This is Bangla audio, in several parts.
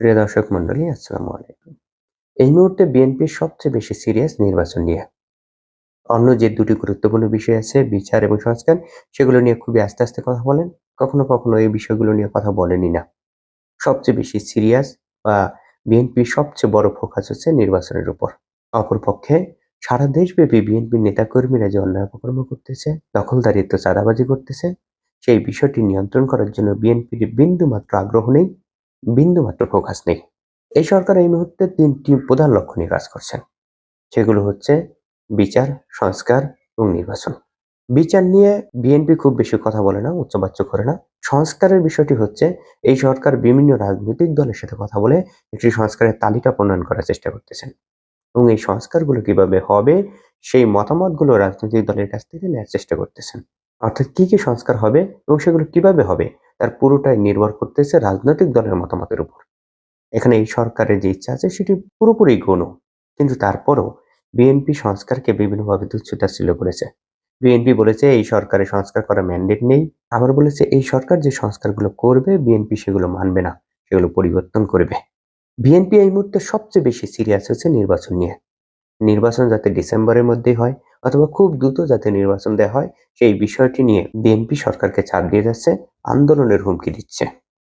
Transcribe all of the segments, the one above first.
প্রিয় দর্শক মন্ডলী, আসসালামু আলাইকুম। এই মুহূর্তে বিএনপির সবচেয়ে বেশি সিরিয়াস নির্বাচন নিয়ে। অন্য যে দুটি গুরুত্বপূর্ণ বিষয় আছে, বিচার এবং সংস্কার, সেগুলো নিয়ে খুবই আস্তে আস্তে কথা বলেন। কখনো কখনো এই বিষয়গুলো নিয়ে কথা বলেনই না। সবচেয়ে বেশি সিরিয়াস বা বিএনপির সবচেয়ে বড় ফোকাস হচ্ছে নির্বাচনের উপর। অপরপক্ষে সারা দেশব্যাপী বিএনপির নেতাকর্মীরা যে অন্যায় অপকর্ম করতেছে, দখলদারিত্ব চাঁদাবাজি করতেছে, সেই বিষয়টি নিয়ন্ত্রণ করার জন্য বিএনপির বিন্দু মাত্র আগ্রহ নেই। বিন্দু মাত্র ফোকাস নেই। এই সরকার এই মুহূর্তে তিনটি প্রধান লক্ষ্য নিয়ে কাজ করছেন। সেগুলো হচ্ছে বিচার, সংস্কার এবং নির্বাচন। বিচার নিয়ে বিএনপি খুব বেশি কথা বলে না, উচ্চবাচ্য করে না। সংস্কারের বিষয়টি হচ্ছে এই সরকার বিভিন্ন রাজনৈতিক দলের সাথে কথা বলে একটি সংস্কারের তালিকা প্রণয়ন করার চেষ্টা করতেছেন। এবং এই সংস্কারগুলো কীভাবে হবে, সেই মতামতগুলো রাজনৈতিক দলের কাছ থেকে নেওয়ার চেষ্টা করতেছেন। অর্থাৎ কি কি সংস্কার হবে এবং সেগুলো কীভাবে হবে তার পুরোটাই নির্ভর করতেছে রাজনৈতিক দলের মতামতের উপর। এখানে এই সরকারের যে ইচ্ছা আছে সেটি পুরোপুরি গৌণ কিন্তু তারপরও বিএনপি সংস্কারকে বিভিন্নভাবে তুচ্ছতাচ্ছিল্য করেছে। বিএনপি বলেছে, এই সরকারের সংস্কার করার ম্যান্ডেট নেই। আবার বলেছে, এই সরকার যে সংস্কারগুলো করবে বিএনপি সেগুলো মানবে না, সেগুলো পরিবর্তন করবে। বিএনপি এই মুহূর্তে সবচেয়ে বেশি সিরিয়াস হচ্ছে নির্বাচন নিয়ে। নির্বাচন যাতে ডিসেম্বরের মধ্যেই হয় অথবা খুব দ্রুত যাতে নির্বাচন দেওয়া হয়, সেই বিষয়টি নিয়ে বিএনপি সরকারকে চাপ দিয়ে যাচ্ছে, আন্দোলনের হুমকি দিচ্ছে।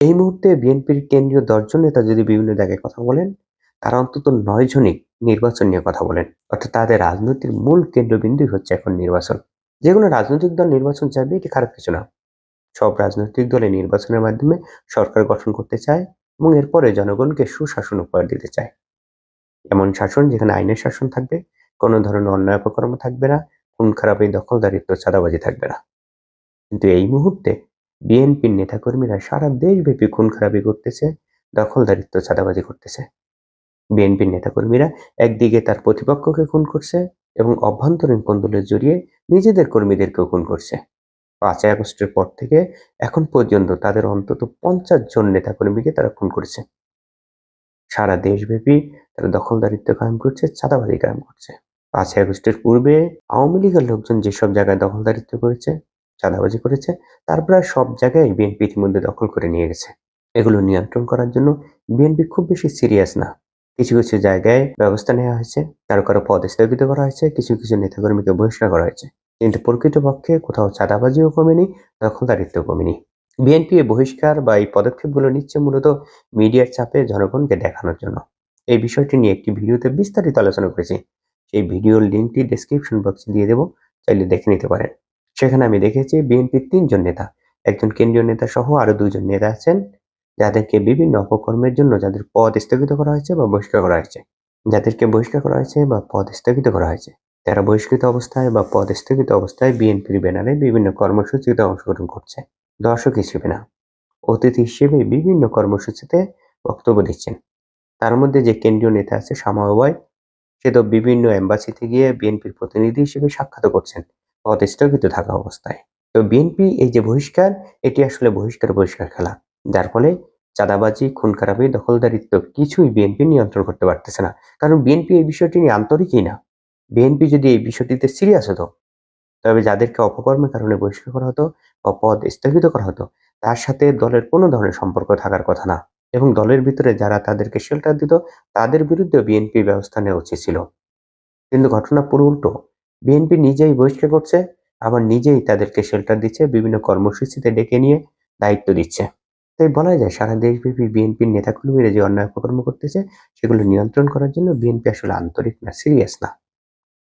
এই মুহূর্তে বিএনপির কেন্দ্রীয় দশজন নেতা যদি বিভিন্ন জায়গায় কথা বলেন, তারা অন্তত নয় জনই নির্বাচন নিয়ে কথা বলেন। অর্থাৎ তাদের রাজনীতির মূল কেন্দ্রবিন্দুই হচ্ছে এখন নির্বাচন। যে কোনো রাজনৈতিক দল নির্বাচন চাইবে এটি খারাপ কিছু না। সব রাজনৈতিক দলে নির্বাচনের মাধ্যমে সরকার গঠন করতে চায় এবং এরপরে জনগণকে সুশাসন উপহার দিতে চায়। এমন শাসন যেখানে আইনের শাসন থাকবে, কোনো ধরনের অন্যায় অপকর্ম থাকবে না, খুন খারাপ দখলদারিত্ব চাঁদাবাজি থাকবে না। কিন্তু এই মুহূর্তে বিএনপির নেতাকর্মীরা সারা দেশব্যাপী খুন খারাপি করতেছে দখলদারিত্ব চাঁদাবাজি করতেছে। বিএনপির নেতাকর্মীরা একদিকে তার প্রতিপক্ষকে খুন করছে এবং অভ্যন্তরীণ কোন্দলের জড়িয়ে নিজেদের কর্মীদেরকেও খুন করছে। পাঁচই আগস্টের পর থেকে এখন পর্যন্ত তাদের অন্তত পঞ্চাশ জন নেতাকর্মীকে তারা খুন করেছে। সারা দেশব্যাপী তারা দখলদারিত্ব কায়েম করছে, চাঁদাবাজি কায়েম করছে। পাঁচই আগস্টের পূর্বে আওয়ামী লীগের লোকজন যেসব জায়গায় দখলদারিত্ব করেছে, চাঁদাবাজি করেছে, তার প্রায় সব জায়গায় বিএনপি ইতিমধ্যে দখল করে নিয়ে গেছে। এগুলো নিয়ন্ত্রণ করার জন্য বিএনপি খুব বেশি সিরিয়াস না। কিছু কিছু জায়গায় ব্যবস্থা নেওয়া হয়েছে, কারও কারও পদ স্থগিত করা হয়েছে, কিছু কিছু নেতাকর্মীকে বহিষ্কার করা হয়েছে। কিন্তু প্রকৃতপক্ষে কোথাও চাঁদাবাজিও কমেনি, দখলদারিত্ব কমেনি। বিএনপি বহিষ্কার বা এই পদক্ষেপগুলো নিচ্ছে মূলত মিডিয়ার চাপে জনগণকে দেখানোর জন্য। এই বিষয়টি নিয়ে একটি ভিডিওতে বিস্তারিত আলোচনা করেছি। সেই ভিডিওর লিঙ্কটি ডেসক্রিপশন বক্সে দিয়ে দেবো, চাইলে দেখে নিতে পারেন। সেখানে আমি দেখেছি বিএনপির তিনজন নেতা, একজন কেন্দ্রীয় নেতা সহ আরও দুজন নেতা আছেন, যাদেরকে বিভিন্ন অপকর্মের জন্য যাদের পদ স্থগিত করা হয়েছে বা বহিষ্কার করা হয়েছে। যাদেরকে বহিষ্কার করা হয়েছে বা পদ স্থগিত করা হয়েছে। তারা বহিষ্কৃত অবস্থায় বা পদ স্থগিত অবস্থায় বিএনপির ব্যানারে বিভিন্ন কর্মসূচিতে অংশগ্রহণ করছে। দর্শক হিসেবে না। অতিথি হিসেবে বিভিন্ন কর্মসূচিতে বক্তব্য দিচ্ছেন। তার মধ্যে যে কেন্দ্রীয় নেতা আছে সামাওয়াই সে তো বিভিন্ন এম্বাসিতে গিয়ে বিএনপির প্রতিনিধি হিসেবে সাক্ষাৎ করছেন পদ স্থগিত থাকা অবস্থায়। তো বিএনপি এই যে বহিষ্কার, এটি আসলে বহিষ্কার বহিষ্কার খেলা। যার ফলে চাঁদাবাজি খুন খারাপি দখলদারিত্ব কিছুই বিএনপি নিয়ন্ত্রণ করতে পারতেছে না। কারণ বিএনপি এই বিষয়টি নিয়ে আন্তরিকই না। বিএনপি যদি এই বিষয়টিতে সিরিয়াস হতো তবে যাদেরকে অপকর্মের কারণে বহিষ্কার করা হতো বা পদ স্থগিত করা হতো, তার সাথে দলের কোনো ধরনের সম্পর্ক থাকার কথা না। এবং দলের ভিতরে যারা তাদেরকে শেল্টার দিত, তাদের বিরুদ্ধে বিএনপি ব্যবস্থা নেওয়া উচিত ছিল। কিন্তু ঘটনা পুরো উল্টো। বিএনপি নিজেই বহিষ্কার করছে, আবার নিজেই তাদেরকে শেল্টার দিচ্ছে, বিভিন্ন কর্মসূচিতে ডেকে নিয়ে দায়িত্ব দিচ্ছে। তাই বলা যায়, সারা দেশব্যাপী বিএনপির নেতাকর্মীরা যে অন্যায় অপকর্ম করতেছে, সেগুলো নিয়ন্ত্রণ করার জন্য বিএনপি আসলে আন্তরিক না সিরিয়াস না।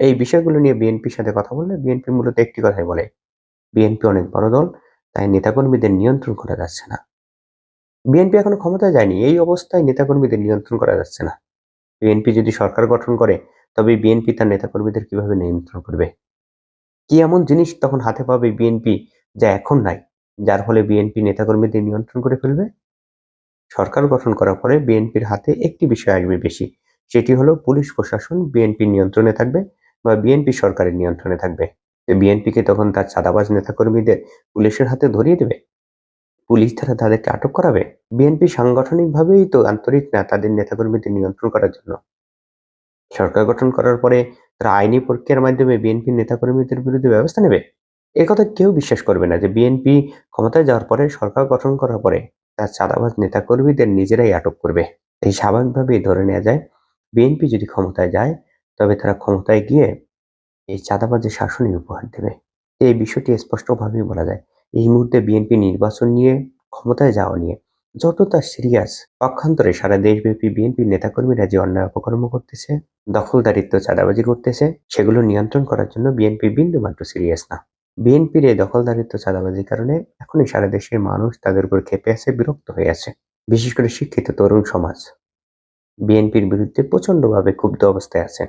এই বিষয়গুলো নিয়ে বিএনপির সাথে কথা বললে বিএনপি মূলত একটি কথাই বলে, বিএনপি অনেক বড় দল, তাই নেতাকর্মীদের নিয়ন্ত্রণ করা যাচ্ছে না। বিএনপি এখনও ক্ষমতায় যায়নি, এই অবস্থায় নেতাকর্মীদের নিয়ন্ত্রণ করা যাচ্ছে না। বিএনপি যদি সরকার গঠন করে তবে বিএনপি তার নেতাকর্মীদের কীভাবে নিয়ন্ত্রণ করবে? কি এমন জিনিস তখন হাতে পাবে বিএনপি যা এখন নাই, যার ফলে বিএনপি নেতাকর্মীদের নিয়ন্ত্রণ করে ফেলবে? সরকার গঠন করার পরে বিএনপির হাতে একটি বিষয় আসবে বেশি, সেটি হলো পুলিশ প্রশাসন বিএনপির নিয়ন্ত্রণে থাকবে বা বিএনপি সরকারের নিয়ন্ত্রণে থাকবে। বিএনপিকে তখন তার চাঁদাবাজ নেতাকর্মীদের পুলিশের হাতে ধরিয়ে দেবে। পুলিশ তারা তাদেরকে আটক করাবে। বিএনপি সাংগঠনিকভাবেই তো আন্তরিক না, তাদের নেতাকর্মীদের নিয়ন্ত্রণ করার জন্য। সরকার গঠন করার পরে তারা আইনি প্রক্রিয়ার মাধ্যমে বিএনপির নেতাকর্মীদের বিরুদ্ধে ব্যবস্থা নেবে? এ কথা কেউ বিশ্বাস করবে না যে বিএনপি ক্ষমতায় যাওয়ার পরে সরকার গঠন করার পরে তার চাঁদাবাজ নেতাকর্মীদের নিজেরাই আটক করবে। এই স্বাভাবিকভাবেই ধরে নেওয়া যায় বিএনপি যদি ক্ষমতায় যায় তবে তারা ক্ষমতায় গিয়ে এই চাঁদাবাজের শাসনই উপহার দেবে। এই বিষয়টি স্পষ্টভাবেই বলা যায়। এই মুহূর্তে বিএনপি নির্বাচন নিয়ে, ক্ষমতায় যাওয়া নিয়ে যতটা সিরিয়াস পক্ষান্তরে সারা দেশব্যাপী বিএনপির নেতাকর্মীরা যে অন্যায় অপকর্ম করতেছে, দখলদারিত্ব চাঁদাবাজি করতেছে, সেগুলো নিয়ন্ত্রণ করার জন্য বিএনপি বিন্দুমাত্র সিরিয়াস না। বিএনপির এই দখলদারিত্ব চাঁদাবাজির কারণে এখনই সারা দেশের মানুষ তাদের উপর ক্ষেপে আছে, বিরক্ত হয়ে আছে। বিশেষ করে শিক্ষিত তরুণ সমাজ। বিএনপির বিরুদ্ধে প্রচণ্ডভাবে ক্ষুব্ধ অবস্থায় আছে।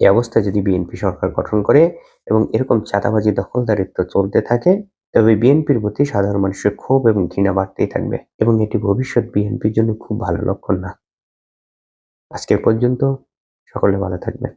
এই অবস্থায় যদি বিএনপি সরকার গঠন করে এবং এরকম চাঁদাবাজি দখলদারিত্ব চলতে থাকে, তবে বিএনপির প্রতি সাধারণ মানুষের ক্ষোভ এবং ঘৃণা বাড়তেই থাকবে এবং এটি ভবিষ্যৎ বিএনপির জন্য খুব ভালো লক্ষণ না। আজকে পর্যন্ত সকলে ভালো থাকবেন।